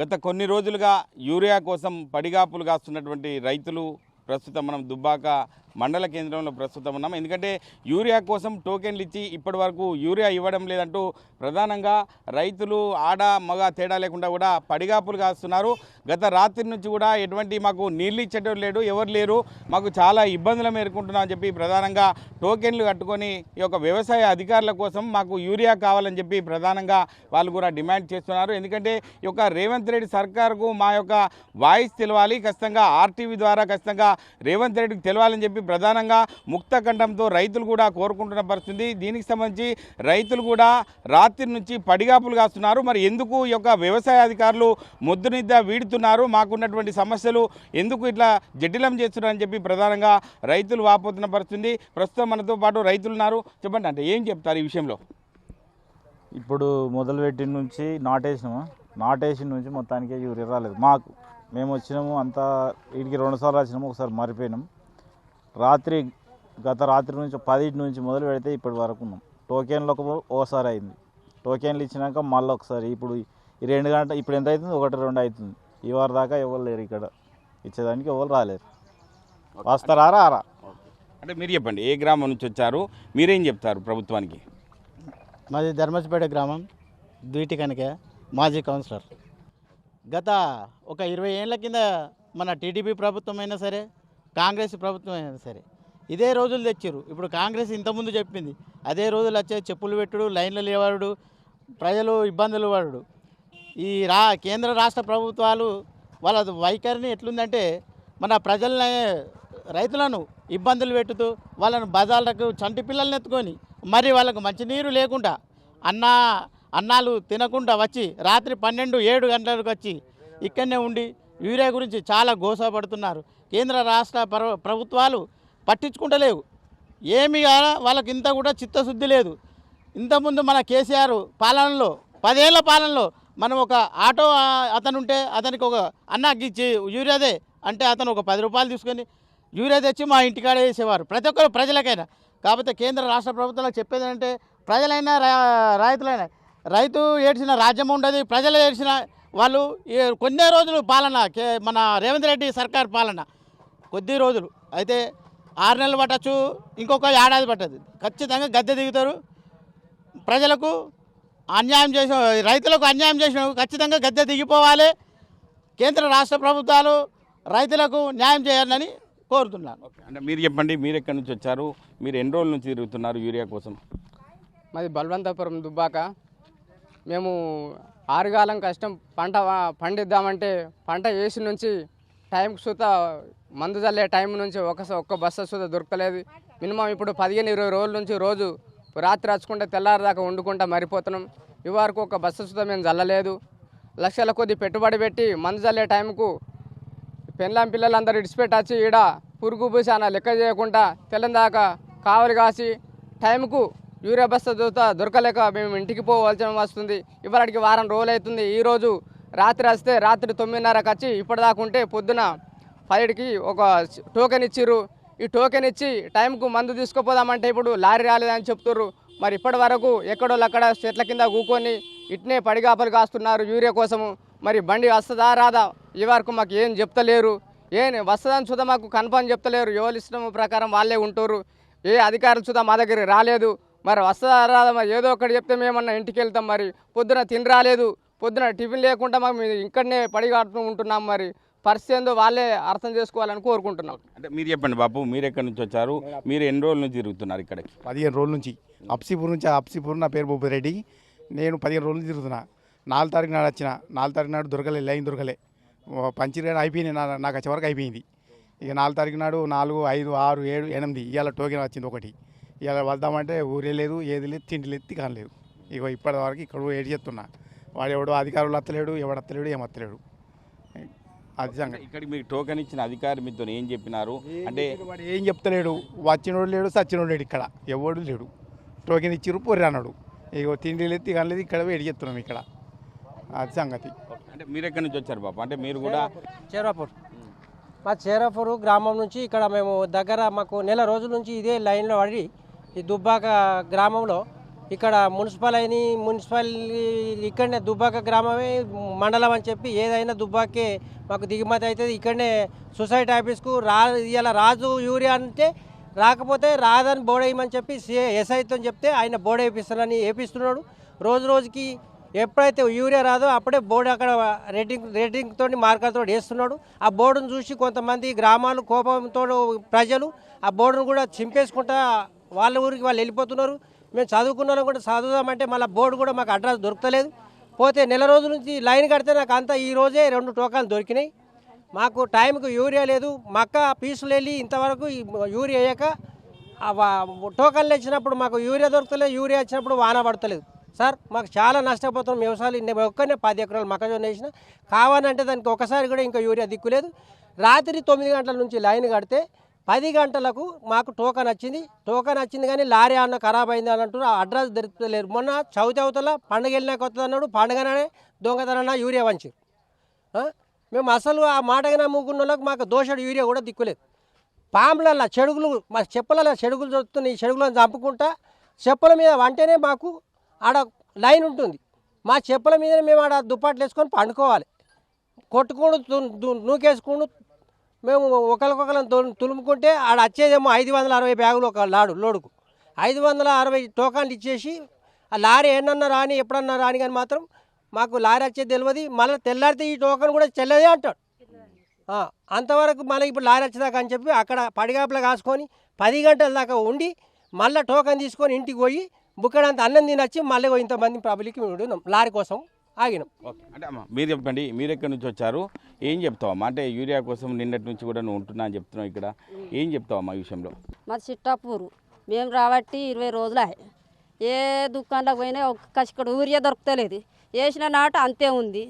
గత కొన్ని రోజులుగా యూరియా కోసం పడిగాపులు కాస్తున్నటువంటి రైతులు ప్రస్తుతం మనం దుబ్బాక మండల కేంద్రంలో ప్రస్తుతం ఉన్నాం. ఎందుకంటే యూరియా కోసం టోకెన్లు ఇచ్చి ఇప్పటి వరకు యూరియా ఇవ్వడం లేదంటూ ప్రధానంగా రైతులు ఆడ మగ తేడా లేకుండా కూడా పడిగాపులు కాస్తున్నారు. గత రాత్రి నుంచి కూడా ఎటువంటి మాకు నీళ్ళు ఇచ్చేటోళ్ళు లేడు ఎవరు లేరు. మాకు చాలా ఇబ్బందులు ఎదుర్కొంటున్నాం అని చెప్పి ప్రధానంగా టోకెన్లు కట్టుకొని ఈ యొక్క వ్యవసాయ అధికారుల కోసం మాకు యూరియా కావాలని చెప్పి ప్రధానంగా వాళ్ళు కూడా డిమాండ్ చేస్తున్నారు. ఎందుకంటే ఈ యొక్క రేవంత్ రెడ్డి సర్కార్కు మా యొక్క వాయిస్ తెలవాలి. ఖచ్చితంగా ఆర్టీవీ ద్వారా ఖచ్చితంగా రేవంత్ రెడ్డికి తెలవాలని చెప్పి ప్రధానంగా ముక్త కంఠంతో రైతులు కూడా కోరుకుంటున్న పరిస్థితి. దీనికి సంబంధించి రైతులు కూడా రాత్రి నుంచి పడిగాపులు కాస్తున్నారు. మరి ఎందుకు ఈ యొక్క వ్యవసాయ అధికారులు ముద్దునిద్ద వీడుతున్నారు? మాకున్నటువంటి సమస్యలు ఎందుకు ఇట్లా జటిలం చేస్తున్నారని చెప్పి ప్రధానంగా రైతులు వాపోతున్న పరిస్థితి. ప్రస్తుతం మనతో పాటు రైతులు ఉన్నారు. చెప్పండి అంటే ఏం చెప్తారు ఈ విషయంలో? ఇప్పుడు మొదలుపెట్టిన నుంచి నాటేసినాము? నాటేసిన నుంచి మొత్తానికి యూరియా రాలేదు. మాకు మేము వచ్చినాము అంతా వీడికి రెండుసార్లు వచ్చినాము ఒకసారి మారిపోయినాము రాత్రి గత రాత్రి నుంచి పదింటి నుంచి మొదలు పెడితే ఇప్పటి వరకు ఉన్నాం. టోకెన్లు ఒక ఓసారి అయింది. టోకెన్లు ఇచ్చినాక మళ్ళీ ఒకసారి. ఇప్పుడు ఈ రెండు గంట ఇప్పుడు ఎంత అవుతుంది? ఒకటి రెండు అవుతుంది. ఈ వారం దాకా ఎవరు లేరు ఇక్కడ. ఇచ్చేదానికి ఎవరు రాలేరు. వస్తారా రారా అంటే మీరు చెప్పండి ఏ గ్రామం నుంచి వచ్చారు? మీరేం చెప్తారు ప్రభుత్వానికి? మాది ధర్మజపేట గ్రామం ద్వీటి కనుక మాజీ కౌన్సిలర్. గత ఒక ఇరవై ఏళ్ళ కింద మన టీడీపీ ప్రభుత్వం అయినా సరే కాంగ్రెస్ ప్రభుత్వం అయినా సరే. ఇదే రోజులు తెచ్చారు ఇప్పుడు కాంగ్రెస్ ఇంతకుముందు చెప్పింది. అదే రోజులు వచ్చే చెప్పులు పెట్టుడు లైన్లు లేవాడు ప్రజలు ఇబ్బందులు పడుడు. ఈ రా కేంద్ర రాష్ట్ర ప్రభుత్వాలు వాళ్ళ వైఖరిని ఎట్లుందంటే మన ప్రజల్ని రైతులను ఇబ్బందులు పెట్టుతూ వాళ్ళను బజార్లకు చంటి పిల్లల్ని ఎత్తుకొని మరి వాళ్ళకు మంచినీరు లేకుండా అన్నా అన్నాలు తినకుండా వచ్చి రాత్రి పన్నెండు ఏడు గంటలకు వచ్చి ఇక్కడనే ఉండి యూరియా గురించి చాలా గోసపడుతున్నారు. కేంద్ర రాష్ట్ర ప్రభుత్వాలు పట్టించుకుంటలేవు. ఏమి వాళ్ళకి ఇంత కూడా చిత్తశుద్ధి లేదు. ఇంతకుముందు మన కేసీఆర్ పాలనలో పదేళ్ళ పాలనలో మనం ఒక ఆటో అతను ఉంటే అతనికి ఒక అన్న ఇచ్చి యూరియాదే అంటే అతను ఒక పది రూపాయలు తీసుకొని యూరియా తెచ్చి మా ఇంటికాడే వేసేవారు. ప్రతి ఒక్కరు ప్రజలకైనా. కాకపోతే కేంద్ర రాష్ట్ర ప్రభుత్వాలకు చెప్పేది అంటే ప్రజలైనా రా- రైతులైనా రైతు ఏడ్చిన రాజ్యం ఉండదు ప్రజలు ఏడ్చిన వాళ్ళు కొన్ని కొన్నే రోజులు పాలన కే మన రేవంత్ రెడ్డి సర్కార్ పాలన. కొద్ది రోజులు. అయితే ఆరు నెలలు పట్టచ్చు ఇంకొక ఏడాది పట్టదు. ఖచ్చితంగా గద్దె దిగుతారు. ప్రజలకు అన్యాయం చేసిన రైతులకు అన్యాయం చేసిన ఖచ్చితంగా గద్దె దిగిపోవాలి. కేంద్ర రాష్ట్ర ప్రభుత్వాలు రైతులకు న్యాయం చేయాలని కోరుతున్నాను. అంటే మీరు చెప్పండి మీరు ఎక్కడి నుంచి వచ్చారు? మీరు ఎన్ని రోజుల నుంచి తిరుగుతున్నారు యూరియా కోసం? మాది బల్వంతపురం దుబ్బాక. మేము ఆరుగాలం కష్టం పంట పండిద్దామంటే పంట వేసి నుంచి టైంకి సుత మందు చల్లే టైం నుంచి ఒక ఒక్క బస్సు సుత దొరకలేదు. మినిమం ఇప్పుడు పదిహేను ఇరవై రోజుల నుంచి రోజు రాత్రి వచ్చుకుంటే తెల్లారిదాకా వండుకుంటా మరిపోతున్నాం. ఈ వరకు ఒక బస్సు సుత మేము చల్లలేదు లక్షల కొద్ది పెట్టుబడి పెట్టి మందు చల్లే టైంకు పెళ్ళాం పిల్లలందరూ ఇడిచిపెట్టి వచ్చి ఈడ పురుగు పూసాన లెక్క చేయకుండా తెల్లందాకా కావలి కాసి టైంకు యూరియా బస్తా దొరుకుతా దొరకలేక మేము ఇంటికి పోవాల్సి వస్తుంది ఇవాళకి వారం రోజులు అవుతుంది. ఈరోజు రాత్రి వస్తే రాత్రి తొమ్మిదిన్నరకు వచ్చి ఇప్పటిదాకా ఉంటే పొద్దున ఫైవ్కి ఒక టోకెన్ ఇచ్చిర్రు. ఈ టోకెన్ ఇచ్చి టైంకు మందు తీసుకుపోదామంటే ఇప్పుడు లారీ రాలేదని చెప్తుర్రు. మరి ఇప్పటి వరకు ఎక్కడో అక్కడ చెట్ల కింద కూకొని ఇట్నే పడిగాపలు కాస్తున్నారు యూరియా కోసము. మరి బండి వస్తుందా రాదా? ఈ వరకు మాకు ఏం చెప్తలేరు. ఏం వస్తుందని చూద్దాం మాకు కన్ఫర్మ్ చెప్తలేరు. ఎవరి ఇష్టం ప్రకారం వాళ్ళే ఉంటారు ఏ అధికారులు చూద్దాం మా దగ్గర రాలేదు. మరి వస్తుందా రాదా మరి? ఏదో ఒకటి చెప్తే మేమన్నా ఇంటికి వెళ్తాం మరి. పొద్దున తిని రాలేదు. పొద్దున టిఫిన్ లేకుండా మేము ఇక్కడనే పడిగాడుతూ ఉంటున్నాం మరి. పరిస్థితి ఏందో వాళ్ళే అర్థం చేసుకోవాలని కోరుకుంటున్నాం. అంటే మీరు చెప్పండి బాబు మీరు ఎక్కడి నుంచి వచ్చారు? మీరు ఎన్ని రోజుల నుంచి తిరుగుతున్నారు ఇక్కడికి? పదిహేను రోజుల నుంచి. అప్సిపూర్ నుంచి అప్సిపూర్ నా పేరు బొబ్బిరెడ్డి నేను పదిహేను రోజులు నుంచి తిరుగుతున్నా. నాలుగు తారీఖు నాడు వచ్చిన. నాలుగు తారీఖు నాడు దొరకలే లైన్ దొరకలే. పంచిరేడు అయిపోయింది నా నాకు వచ్చే వరకు అయిపోయింది. ఇక నాలుగు తారీఖు నాడు నాలుగు ఐదు ఆరు ఏడు ఎనిమిది ఇవాళ టోకెన్ వచ్చింది ఒకటి. ఇవాళ వద్దామంటే ఊరే లేదు ఏది లేదు తిండి లేదు తికాన్ లేదు. ఇక ఇప్పటి వరకు ఇక్కడ ఏడు చెప్తున్నా వాడు ఎవడో అధికారులు వస్తలేడు ఎవడు వస్తలేడు ఏం వస్తలేడు అది సంగతి. ఇక్కడికి మీకు టోకెన్ ఇచ్చిన అధికారి మీతో ఏం చెప్పినారు? అంటే వాడు ఏం చెప్తలేడు? వచ్చినోడు లేడు సచ్చినోడు లేడు ఇక్కడ. ఎవడు లేడు. టోకెన్ ఇచ్చిర్రు పొర్రి అన్నాడు. ఇక తిండి లేదు తిగని లేదు ఇక్కడ వేడి చెప్తున్నాం ఇక్కడ. అది సంగతి. అంటే మీరు ఎక్కడి నుంచి వచ్చారు బాబు? అంటే మీరు కూడా చేరాపూర్. మా చేరాపూర్ గ్రామం నుంచి ఇక్కడ మేము దగ్గర మాకు నెల రోజుల నుంచి ఇదే లైన్లో పడి ఈ దుబ్బాక గ్రామంలో ఇక్కడ మున్సిపల్ అయిన మున్సిపల్ ఇక్కడనే దుబ్బాక గ్రామమే మండలం అని చెప్పి ఏదైనా దుబ్బాకే మాకు దిగుమతి అవుతుంది. ఇక్కడనే సొసైటీ ఆఫీస్కు రా ఇలా రాజు యూరియా అంటే రాకపోతే రాదని బోర్డు వేయమని చెప్పి సిఏ ఎస్ఐతో చెప్తే ఆయన బోర్డు వేపిస్తానని వేపిస్తున్నాడు. రోజు రోజుకి ఎప్పుడైతే యూరియా రాదో అప్పుడే బోర్డు అక్కడ రేటింగ్ రేటింగ్తో మార్కర్తో వేస్తున్నాడు. ఆ బోర్డును చూసి కొంతమంది గ్రామాలు కోపంతో ప్రజలు ఆ బోర్డును కూడా చింపేసుకుంటా వాళ్ళ ఊరికి వాళ్ళు వెళ్ళిపోతున్నారు. మేము చదువుకున్నాం కూడా చదువుదామంటే మళ్ళీ బోర్డు కూడా మాకు అడ్రస్ దొరకలేదు. పోతే నెల రోజుల నుంచి లైన్ కడితే నాకు అంతా ఈ రోజే రెండు టోకాలు దొరికినాయి. మాకు టైంకు యూరియా లేదు. మక్క పీసులు వెళ్ళి ఇంతవరకు యూరియా వేయక వా- టోకన్లు ఇచ్చినప్పుడు మాకు యూరియా దొరకలేదు. యూరియా ఇచ్చినప్పుడు వాన పడతలేదు. సార్ మాకు చాలా నష్టపోతున్నాం. వ్యవసాయాలు నేను ఒక్కనే పది ఎకరాలు మొక్కజొన్న వేసిన. కావాలంటే దానికి ఒకసారి కూడా ఇంకా యూరియా దిక్కులేదు. రాత్రి తొమ్మిది గంటల నుంచి లైన్ కడితే పది గంటలకు మాకు టోకన్ వచ్చింది. టోకన్ వచ్చింది కానీ లారీ అన్న ఖరాబ్ అయింది అని అంటున్నారు. ఆ అడ్రస్ దొరుకుతలేరు మొన్న చవితి అవతల పండుగ వెళ్ళినాక వస్తుంది అన్నాడు. పండుగనే దొంగతన యూరియా వంచారు మేము అసలు ఆ మాటగా నమ్ముకున్న వాళ్ళకి మాకు దోషడు యూరియా కూడా దిక్కులేదు. పాములల్ల చెడుగులు మా చెప్పులలో చెడుగులు దొరుకుతున్నాయి ఈ చెడుగులను చంపుకుంటా చెప్పుల మీద వంటేనే మాకు ఆడ లైన్ ఉంటుంది. మా చెప్పుల మీదనే మేము ఆడ దుప్పట్లు వేసుకొని పండుకోవాలి. కొట్టుకోడు దు- మేము ఒకరికొకరం తులుముకుంటే ఆడ వచ్చేదేమో ఐదు వందల అరవై బ్యాగులు ఒక లాడు లోడుకు. ఐదు వందల అరవై టోకాన్లు ఇచ్చేసి ఆ లారీ ఏమన్నా రాని ఎప్పుడన్నా రాని కానీ మాత్రం మాకు లారీ వచ్చేది తెలియదు మళ్ళీ తెల్లారితే ఈ టోకన్ కూడా చెల్లదే అంటాడు. అంతవరకు మళ్ళీ ఇప్పుడు లారీ వచ్చేదాకా అని చెప్పి అక్కడ పడిగాపులు కాసుకొని పది గంటల దాకా ఉండి మళ్ళీ టోకన్ తీసుకొని ఇంటికి పోయి బుక్కడంత అన్నం తినొచ్చి మళ్ళీ ఇంతమంది పబ్లిక్ లారీ కోసం. ఆగినాం. ఓకే. అంటే అమ్మ మీరు చెప్పండి మీరు ఎక్కడి నుంచి వచ్చారు? ఏం చెప్తావమ్మా? అంటే యూరియా కోసం నిన్నటి నుంచి కూడా నువ్వు ఉంటున్నా అని చెప్తున్నావు ఇక్కడ. ఏం చెప్తావమ్మా ఈ విషయంలో? మాది చిట్టాపూరు. మేము రాబట్టి ఇరవై రోజులు ఏ దుకాణంలోకి పోయినా ఒక కసికడు ఊరియా దొరకలేదు వేసిన నాట అంతే ఉంది.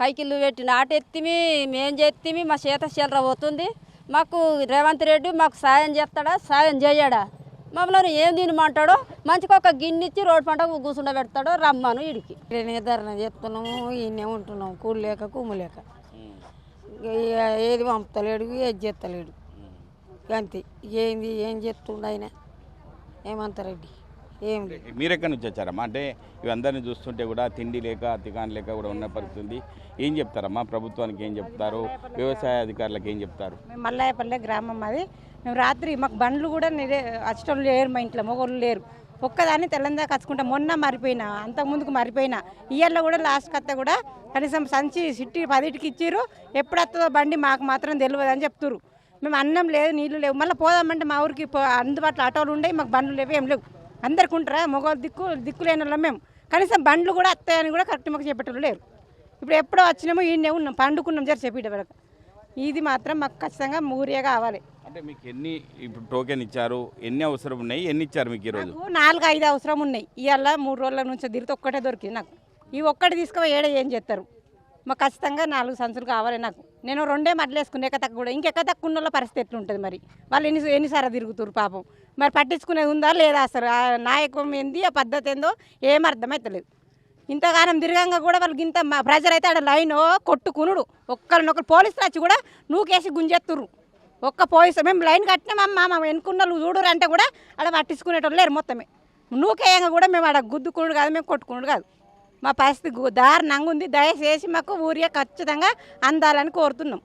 కైకిళ్ళు పెట్టి నాట ఎత్తిమి మేం చేత్తిమి మా చేత చీలర పోతుంది. మాకు రేవంత్ రెడ్డి మాకు సాయం చేస్తాడా? సాయం చేయడా? మమ్మల్ని ఏం తినమంటాడో మంచిగా ఒక గిన్నె ఇచ్చి రోడ్డు పంట కూర్చుండ పెడతాడో రమ్మను ఇడికి నిర్ధారణ చేస్తున్నాము ఈయనే ఉంటున్నాము కూలి లేక కుమ్ము లేక. ఏది పంపుతలేడు ఏది చేస్తలేడు. అంతే. ఏంది ఏం చేస్తుండ ఆయన? ఏమంటారెడ్డి ఏం లేదు మీరు ఎక్కడి నుంచి వచ్చారమ్మా? అంటే ఇవందరిని చూస్తుంటే కూడా తిండి లేక తికాన్ లేక కూడా ఉన్న పరిస్థితి ఉంది. ఏం చెప్తారమ్మా? ప్రభుత్వానికి ఏం చెప్తారు? వ్యవసాయ అధికారులకు ఏం చెప్తారు? మేము మల్లాయపల్లె గ్రామం అది మేము రాత్రి మాకు బండ్లు కూడా నిరే అచ్చటం లేరు మా ఇంట్లో మొగోళ్ళు లేరు. ఒక్కదాన్ని తెల్లందా కచ్చుకుంటా మొన్న మరిపోయినా అంతకుముందుకు మరిపోయినా. ఇయర్లో కూడా లాస్ట్ కత్త కూడా కనీసం సంచి సిట్టి పదిటికి ఇచ్చిర్రు. ఎప్పుడు వస్తుందో బండి మాకు మాత్రం తెలియదు అని చెప్తురు మేము అన్నం లేదు నీళ్ళు లేవు. మళ్ళీ పోదామంటే మా ఊరికి పో- అందుబాటులో ఆటోలు ఉండేవి మాకు బండ్లు లేవు ఏం లేవు. అందరికి ఉంటారా? మగవాళ్ళు దిక్కు దిక్కు లేని వాళ్ళం మేము. కనీసం బండ్లు కూడా వస్తాయని కూడా కరెక్ట్ మాకు చెప్పేటోళ్ళు లేరు. ఇప్పుడు ఎప్పుడో వచ్చినామో ఈయనే ఉన్నాం పండుకున్నాం జర చెప్పేట వరకు ఇది మాత్రం మాకు ఖచ్చితంగా ఊరియా కావాలి. అంటే మీకు ఎన్ని ఇప్పుడు టోకెన్ ఇచ్చారు? ఎన్ని అవసరం ఉన్నాయి? ఎన్ని ఇచ్చారు మీకు ఈరోజు నాకు నాలుగు ఐదు అవసరం ఉన్నాయి. ఇవాళ మూడు రోజుల నుంచి తిరిగితే ఒక్కటే దొరికింది నాకు. ఈ ఒక్కటి తీసుకుపోయి ఏడ ఏం చేస్తారు? మాకు ఖచ్చితంగా నాలుగు సంచులు కావాలి నాకు. నేను రెండే మడ్లు వేసుకునే ఎక్క తక్కువ కూడా. ఇంకెక్క తక్కువ ఉన్న పరిస్థితి ఎట్లుంటుంది మరి? వాళ్ళు ఎన్ని ఎన్నిసార్లు తిరుగుతారు పాపం? మరి పట్టించుకునేది ఉందా లేదా అసలు? ఆ నాయకం ఏంది? ఆ పద్ధతి ఏందో ఏం అర్థమవుతలేదు ఇంతగానం తిరగంగా కూడా వాళ్ళకి ఇంత మా ప్రెజర్ అయితే ఆడ లైన్ కొట్టుకునుడు. ఒక్కరినొకరు పోలీసులు వచ్చి కూడా నూకేసి గుంజెత్తురు ఒక్క పోయిస్తాం మేము లైన్ కట్టినామమ్మా మా వెనుకున్న వాళ్ళు చూడరు అంటే కూడా ఆడ పట్టించుకునేటోళ్ళు లేరు మొత్తమే. నూకేయంగా కూడా మేము ఆడ గుద్దుకుడు కాదు మేము కొట్టుకునుడు కాదు. మా పరిస్థితి దారుణంగా ఉంది. దయచేసి మాకు ఊరియా ఖచ్చితంగా అందాలని కోరుతున్నాం.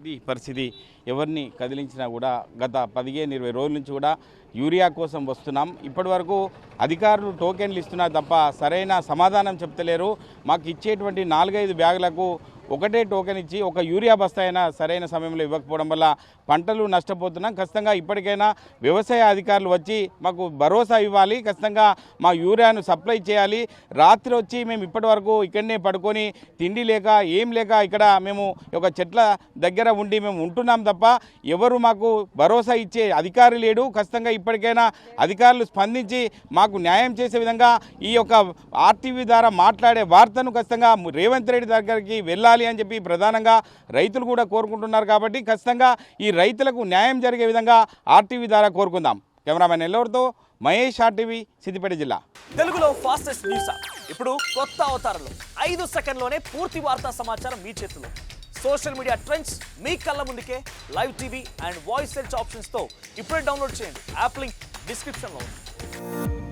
ఇది పరిస్థితి. ఎవరిని కదిలించినా కూడా గత పదిహేను ఇరవై రోజుల నుంచి కూడా యూరియా కోసం వస్తున్నాం. ఇప్పటి వరకు అధికారులు టోకెన్లు ఇస్తున్నారు తప్ప సరైన సమాధానం చెప్తలేరు. మాకు ఇచ్చేటువంటి నాలుగైదు బ్యాగులకు ఒకటే టోకెన్ ఇచ్చి ఒక యూరియా బస్తా అయినా సరైన సమయంలో ఇవ్వకపోవడం వల్ల పంటలు నష్టపోతున్నాం. ఖచ్చితంగా ఇప్పటికైనా వ్యవసాయ అధికారులు వచ్చి మాకు భరోసా ఇవ్వాలి. ఖచ్చితంగా మా యూరియాను సప్లై చేయాలి. రాత్రి వచ్చి మేము ఇప్పటి వరకు ఇక్కడనే పడుకొని తిండి లేక ఏం లేక ఇక్కడ మేము ఒక చెట్ల దగ్గర ఉండి మేము ఉంటున్నాం తప్ప ఎవరు మాకు భరోసా ఇచ్చే అధికారి లేడు. ఖచ్చితంగా ఇప్పటికైనా అధికారులు స్పందించి మాకు న్యాయం చేసే విధంగా ఈ యొక్క ఆర్టీవీ ద్వారా మాట్లాడే వార్తను ఖచ్చితంగా రేవంత్ రెడ్డి దగ్గరికి వెళ్ళాలి. అని చెప్పి ప్రధానంగా రైతులు కూడా కోరుకుంటున్నారు కాబట్టి ఖచ్చితంగా ఈ రైతులకు న్యాయం జరిగే విధంగా ఆర్టీవీ ద్వారా కోరుకుందాం. కెమెరామెన్ ఎల్లవరితో మహేష్ ఆర్టీవీ సిద్దిపేట జిల్లా. తెలుగులో ఫాస్టెస్ట్ న్యూస్ ఇప్పుడు కొత్త అవతారంలో ఐదు సెకండ్లోనే పూర్తి వార్తా సమాచారం మీ చేతిలో. సోషల్ మీడియా ట్రెండ్స్ మీ కళ్ళ ముందుకే live TV and voice search ఆప్షన్స్తో ఇప్పుడే డౌన్లోడ్ చేయండి. యాప్ లింక్ డిస్క్రిప్షన్లో ఉంది.